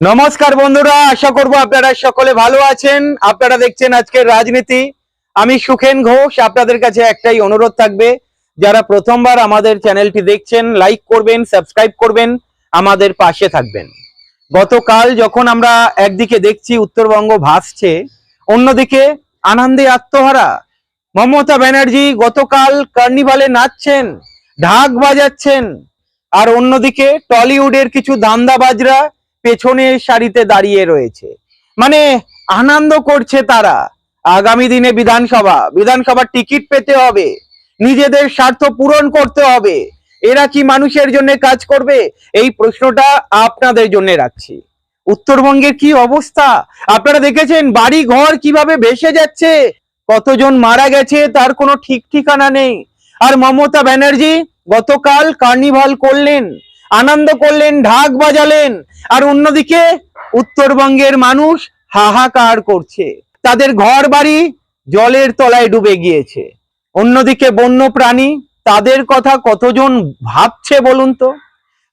নমস্কার বন্ধুরা, আশা করব আপনারা সকলে ভালো আছেন। আপনারা দেখছেন আজকের রাজনীতি। আমি সুখেন ঘোষ, আপনাদের কাছে একটাই অনুরোধ থাকবে, যারা প্রথমবার আমাদের চ্যানেলটি দেখছেন লাইক করবেন সাবস্ক্রাইব করবেন, আমাদের পাশে থাকবেন। গতকাল যখন আমরা একদিকে দেখছি উত্তরবঙ্গ ভাসছে, অন্যদিকে আনন্দে আত্মহারা। মমতা ব্যানার্জি গতকাল কার্নিভালে নাচছেন, ঢাক বাজাচ্ছেন, আর অন্যদিকে টলিউডের কিছু দান্দাবাজরা পেছনের সারিতে দাঁড়িয়ে রয়েছে। মানে আনন্দ করছে তারা। আগামী দিনে বিধানসভা। বিধানসভার টিকিট পেতে হবে। নিজেদের স্বার্থ পূরণ করতে হবে। এরা কি মানুষের জন্য কাজ করবে? এই প্রশ্নটা আপনাদের জন্য রাখছি। উত্তরবঙ্গের কি অবস্থা? আপনারা দেখেছেন বাড়ি ঘর কীভাবে ভেসে যাচ্ছে? কতজন মারা গেছে তার কোনো ঠিক ঠিকানা নেই। আর মমতা ব্যানার্জি গতকাল কার্নিভাল করলেন। আনন্দ করলেন, ঢাক বাজালেন। আর অন্যদিকে উত্তরবঙ্গের মানুষ হাহাকার করছে। তাদের ঘর বাড়ি জলের তলায় ডুবে গিয়েছে। অন্যদিকে বন্য প্রাণী তাদের কথা কতজন ভাবছে বলুন তো?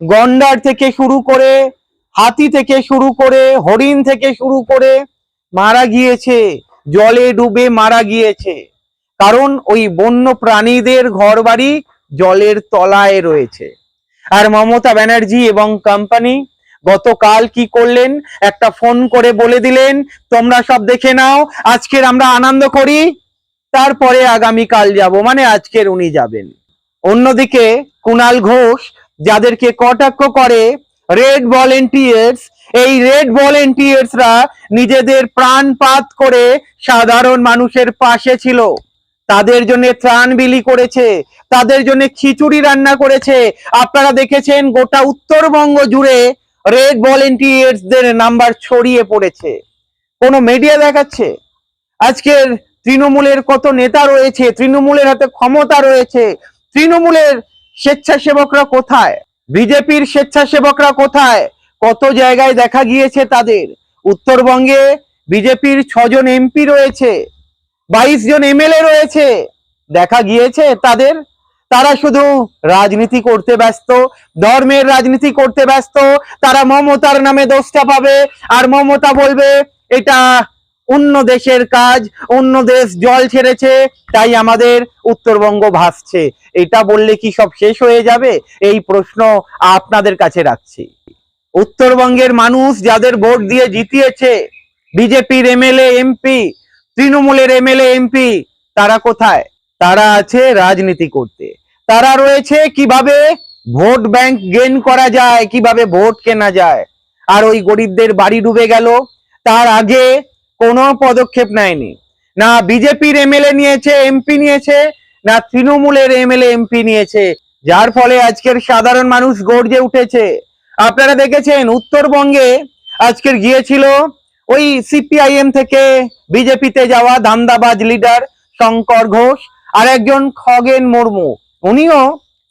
গন্ডার থেকে শুরু করে, হাতি থেকে শুরু করে, হরিণ থেকে শুরু করে মারা গিয়েছে। জলে ডুবে মারা গিয়েছে। কারণ ওই বন্য প্রাণীদের ঘর বাড়ি জলের তলায় রয়েছে। আর মমতা ব্যানার্জি এবং কোম্পানি গতকাল কি করলেন? একটা ফোন করে বলে দিলেন, তোমরা সব দেখে নাও, আজকের আমরা আনন্দ করি, তারপরে আগামী কাল যাব। মানে আজকের উনি যাবেন। অন্যদিকে কুনাল ঘোষ, যাদেরকে কটাক্ষ করে রেড ভলেন্টিয়ার্স এই রেড ভলেন্টিয়ার্সরা নিজেদের প্রাণপাত করে সাধারণ মানুষের পাশে ছিল। তাদের জন্য ত্রাণ বিলি করেছে, তাদের জন্য খিচুড়ি রান্না করেছে। আপনারা দেখেছেন গোটা উত্তরবঙ্গ জুড়ে রেড ভলেন্টিয়ার্সদের নাম্বার ছড়িয়ে পড়েছে। কোনো মিডিয়া দেখাচ্ছে? আজকের তৃণমূলের কত নেতা রয়েছে? তৃণমূলের হাতে ক্ষমতা রয়েছে। তৃণমূলের স্বেচ্ছাসেবকরা কোথায়? বিজেপির স্বেচ্ছাসেবকরা কোথায়? কত জায়গায় দেখা গিয়েছে তাদের? উত্তরবঙ্গে বিজেপির ছজন এমপি রয়েছে। বাইশ জন এমএলএ রয়েছে। দেখা গিয়েছে তাদের, তারা শুধু রাজনীতি করতে ব্যস্ত, ধর্মের রাজনীতি করতে ব্যস্ত, তারা মমতার নামে দোষটা পাবে, আর মমতা বলবে, এটা অন্য দেশের কাজ, অন্য দেশ জল ছেড়েছে, তাই আমাদের উত্তরবঙ্গ ভাসছে। এটা বললে কি সব শেষ হয়ে যাবে? এই প্রশ্ন আপনাদের কাছে রাখছি। উত্তরবঙ্গের মানুষ যাদের ভোট দিয়ে জিতিয়েছে, বিজেপির এমএলএ, এমপি তৃণমূলের এমএলএ, এমপি, তারা কোথায়? তারা আছে রাজনীতি করতে। তারা রয়েছে কীভাবে ভোট ব্যাংক গেন করা যায়, কীভাবে ভোট কেনা যায়। আর ওই গরিবদের বাড়ি ডুবে গেল। তার আগে কোনো পদক্ষেপ নেয়নি। না বিজেপির এমএলএ নিয়েছে, এমপি নিয়েছে, না তৃণমূলের এমএলএ, এমপি নিয়েছে। যার ফলে আজকের সাধারণ মানুষ গর্জে উঠেছে। আপনারা দেখেছেন, উত্তরবঙ্গে আজকের গিয়েছিল ওই সিপিআইএম থেকে বিজেপিতে যাওয়া ধান্দাবাজ লিডার শঙ্কর ঘোষ আর একজন খগেন মুর্মু। উনিও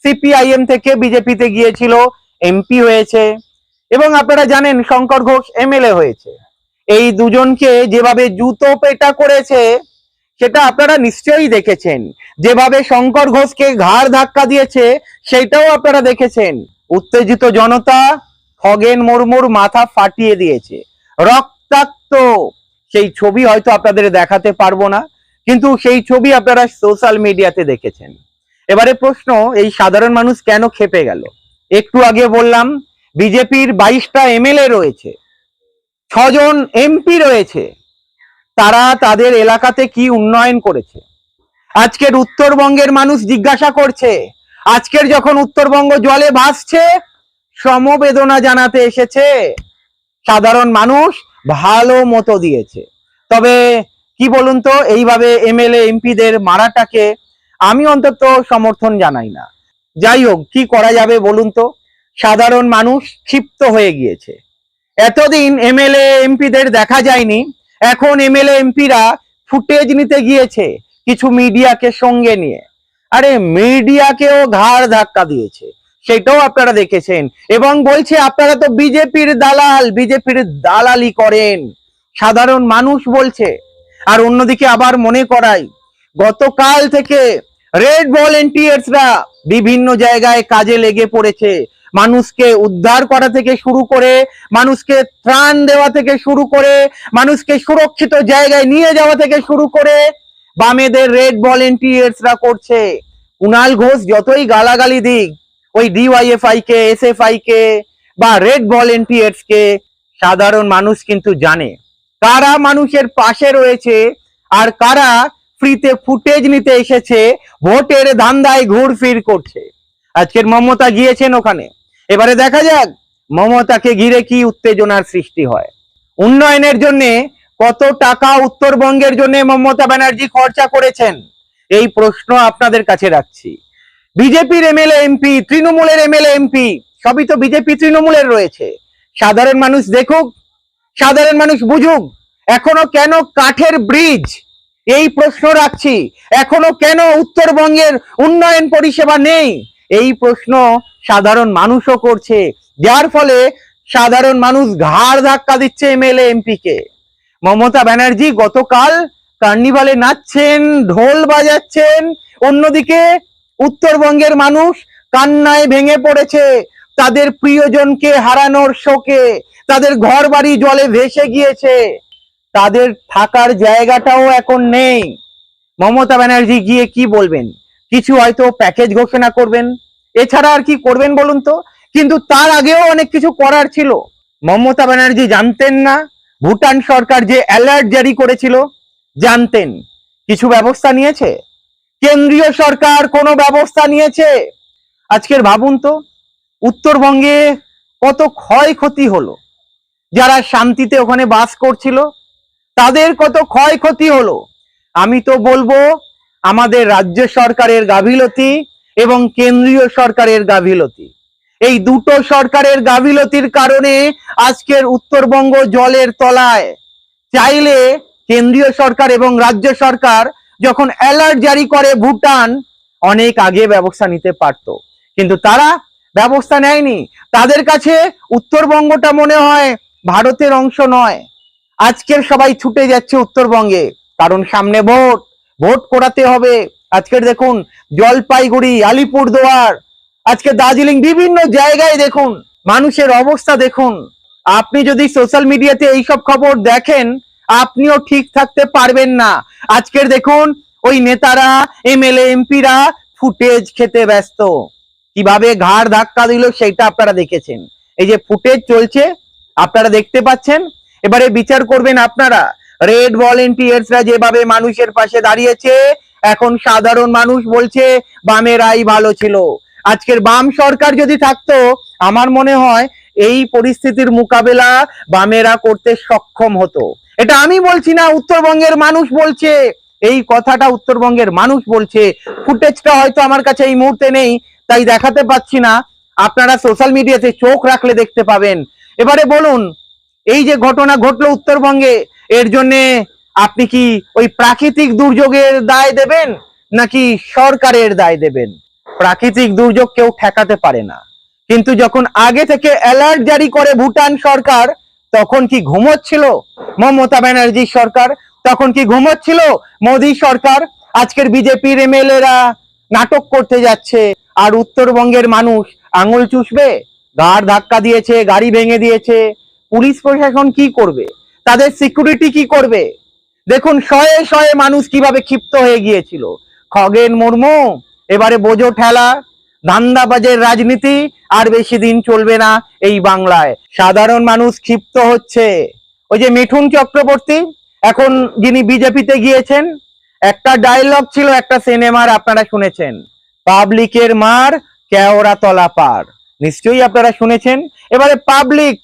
সিপিআইএম থেকে বিজেপিতে গিয়েছিল এমপি হয়েছে। এবং আপনারা জানেন শঙ্কর ঘোষ এমএলএ হয়েছে। এই দুজনকে যেভাবে জুতো পেটা করেছে, সেটা আপনারা নিশ্চয়ই দেখেছেন। যেভাবে শঙ্কর ঘোষকে ঘাড় ধাক্কা দিয়েছে, সেটাও আপনারা দেখেছেন। উত্তেজিত জনতা খগেন মুর্মুর মাথা ফাটিয়ে দিয়েছে। রক্তাক্ত সেই ছবি হয়তো আপনাদের দেখাতে পারব না, কিন্তু সেই ছবি আপনারা সোশ্যাল মিডিয়াতে দেখেছেন। এবারে প্রশ্ন, এই সাধারণ মানুষ কেন খেপে গেল? একটু আগে বললাম, বিজেপির বাইশটা এমএলএ রয়েছে, ছজন এমপি রয়েছে, তারা তাদের এলাকাতে কি উন্নয়ন করেছে? আজকের উত্তরবঙ্গের মানুষ জিজ্ঞাসা করছে, আজকের যখন উত্তরবঙ্গ জলে ভাসছে, সমবেদনা জানাতে এসেছে, সাধারণ মানুষ ভালো মতো দিয়েছে। তবে কি বলুন তো, এইভাবে এমএলএ, এমপিদের মারাটাকে আমি অন্তত সমর্থন জানাই না। যাই হোক, কি করা যাবে বলুন তো? সাধারণ মানুষ ক্ষিপ্ত হয়ে গিয়েছে। এতদিন এমএলএ, এমপিদের দেখা যায়নি। এখন এমএলএ, এমপিরা ফুটেজ নিতে গিয়েছে কিছু মিডিয়াকে সঙ্গে নিয়ে। আরে, মিডিয়াকেও ঘাড় ধাক্কা দিয়েছে। সেটাও আপনারা দেখেছেন। এবং বলছে, আপনারা তো বিজেপির দালাল, বিজেপির দালালি করেন। সাধারণ মানুষ বলছে। আর অন্যদিকে আবার মনে করাই, গতকাল থেকে রেড ভলেন্টিয়ার্সরা বিভিন্ন জায়গায় কাজে লেগে পড়েছে। মানুষকে উদ্ধার করা থেকে শুরু করে, মানুষকে ত্রাণ দেওয়া থেকে শুরু করে, মানুষকে সুরক্ষিত জায়গায় নিয়ে যাওয়া থেকে শুরু করে বামেদের রেড ভলেন্টিয়ার্সরা করছে। কুণাল ঘোষ যতই গালাগালি দিক ওই ডিওয়াইএফআই কে এসএফআই কে বা রেড ভলেন্টিয়ার্স কে সাধারণ মানুষ কিন্তু জানে। কারা মানুষের পাশে রয়েছে আর কারা ফ্রিতে ফুটেজ নিতে এসেছে, ভোটের ধান্দায় ঘুরফির করছে। আজকের মমতা গিয়েছেন ওখানে। এবারে দেখা যাক মমতাকে ঘিরে কি উত্তেজনার সৃষ্টি হয়। উন্নয়নের জন্য কত টাকা উত্তরবঙ্গের জন্য মমতা ব্যানার্জি খরচা করেছেন? এই প্রশ্ন আপনাদের কাছে রাখছি। বিজেপির এমএলএ এমপি, তৃণমূলের এমএলএ এমপি, সবই তো বিজেপি তৃণমূলের রয়েছে। সাধারণ মানুষ দেখুক, সাধারণ মানুষ বুঝুক, এখনও কেন কাঠের ব্রিজ? এই প্রশ্ন রাখছি, এখনও কেন উত্তরবঙ্গের উন্নয়ন পরিষেবা নেই? এই প্রশ্ন সাধারণ মানুষও করছে, যার ফলে সাধারণ মানুষ ঘাড় ধাক্কা দিচ্ছে এমএলএ এমপি কে মমতা ব্যানার্জি গতকাল কার্নিভালে নাচছেন, ঢোল বাজাচ্ছেন, অন্যদিকে উত্তরবঙ্গের মানুষ কান্নায় ভেঙে পড়েছে। তাদের প্রিয়জনকে হারানোর শোকে, তাদের ঘর বাড়ি জলে ভেসে গিয়েছে। তাদের থাকার জায়গাটাও এখন নেই। মমতা ব্যানার্জি গিয়ে কি বলবেন? কিছু হয়তো প্যাকেজ ঘোষণা করবেন। এছাড়া আর কি করবেন বলুন তো? কিন্তু তার আগেও অনেক কিছু করার ছিল। মমতা ব্যানার্জি জানতেন না। ভুটান সরকার যে অ্যালার্ট জারি করেছিল, জানতেন। কিছু ব্যবস্থা নিয়েছে? কেন্দ্রীয় সরকার কোনো ব্যবস্থা নিয়েছে? আজকের ভাবুন তো, উত্তরবঙ্গে কত ক্ষয়ক্ষতি হলো। যারা শান্তিতে ওখানে বাস করছিল, তাদের কত ক্ষয়ক্ষতি হলো? আমি তো বলব, আমাদের রাজ্য সরকারের গাফিলতি এবং কেন্দ্রীয় সরকারের গাফিলতি। এই দুটো সরকারের গাফিলতির কারণে আজকের উত্তরবঙ্গ জলের তলায়। চাইলে কেন্দ্রীয় সরকার এবং রাজ্য সরকার যখন অ্যালার্ট জারি করে ভুটান, অনেক আগে ব্যবস্থা নিতে পারত। কিন্তু তারা ব্যবস্থা নেয়নি। তাদের কাছে উত্তরবঙ্গটা মনে হয় ভারতের অংশ নয়। আজকের সবাই ছুটে যাচ্ছে উত্তরবঙ্গে, কারণ সামনে ভোট। ভোট করাতে হবে। আজকের দেখুন, জলপাইগুড়ি, আলিপুরদুয়ার, আজকে দার্জিলিং বিভিন্ন জায়গায় দেখুন, মানুষের অবস্থা দেখুন। আপনি যদি সোশ্যাল মিডিয়াতে এইসব খবর দেখেন আপনিও ঠিক থাকতে পারবেন না। আজকের দেখুন, ওই নেতারা, এমএলএ, এমপিরা ফুটেজ খেতে ব্যস্ত। কীভাবে ঘাড় ধাক্কা দিল সেটা আপনারা দেখেছেন। এই যে ফুটেজ চলছে, আপনারা দেখতে পাচ্ছেন। এবারে বিচার করবেন আপনারা। রেড ভলেন্টিয়ার্সরা যেভাবে মানুষের পাশে দাঁড়িয়েছে, এখন সাধারণ মানুষ বলছে বামেরাই ভালো ছিল। আজকের বাম সরকার যদি থাকতো, আমার মনে হয় এই পরিস্থিতির মোকাবেলা বামেরা করতে সক্ষম হতো। এটা আমি বলছি না, উত্তরবঙ্গের মানুষ বলছে। এই কথাটা উত্তরবঙ্গের মানুষ বলছে। ফুটেজটা হয়তো আমার কাছে এই মুহূর্তে নেই, তাই দেখাতে পাচ্ছি না। আপনারা সোশ্যাল মিডিয়াতে চোখ রাখলে দেখতে পাবেন। এবারে বলুন, এই যে ঘটনা ঘটলো উত্তরবঙ্গে, এর জন্যে আপনি কি ওই প্রাকৃতিক দুর্যোগের দায় দেবেন, নাকি সরকারের দায় দেবেন? প্রাকৃতিক দুর্যোগ কেউ ঠেকাতে পারে না। কিন্তু যখন আগে থেকে অ্যালার্ট জারি করে ভুটান সরকার তখন কি ঘুমোচ্ছিল মমতা ব্যানার্জি সরকার? তখন কি ঘুমোচ্ছিল মোদী সরকার? আজকের বিজেপির এমএলএরা নাটক করতে যাচ্ছে, আর উত্তরবঙ্গের মানুষ আঙুল চুষবে গাড় ধাক্কা দিয়েছে, গাড়ি ভেঙে দিয়েছে। পুলিশ প্রশাসন কি করবে? তাদের সিকিউরিটি কি করবে? দেখুন, শয়ে শয়ে মানুষ কীভাবে ক্ষিপ্ত হয়ে গিয়েছিল। খগেন মুর্মু, এবারে বোঝো ঠেলা ধান্দাবাজের রাজনীতি আর বেশি দিন চলবে না এই বাংলায়। সাধারণ মানুষ ক্ষিপ্ত হচ্ছে। ওই যে মিঠুন চক্রবর্তী, এখন যিনি বিজেপিতে গিয়েছেন, একটা ডায়লগ ছিল, একটা সিনেমার আপনারা শুনেছেন। পাবলিকের মার, কেওড়া তলা পার। নিশ্চয়ই আপনারা শুনেছেন। এবারে পাবলিক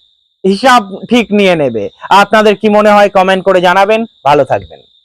হিসাব ঠিক নিয়ে নেবে। আপনাদের কি মনে হয় কমেন্ট করে জানাবেন। ভালো থাকবেন।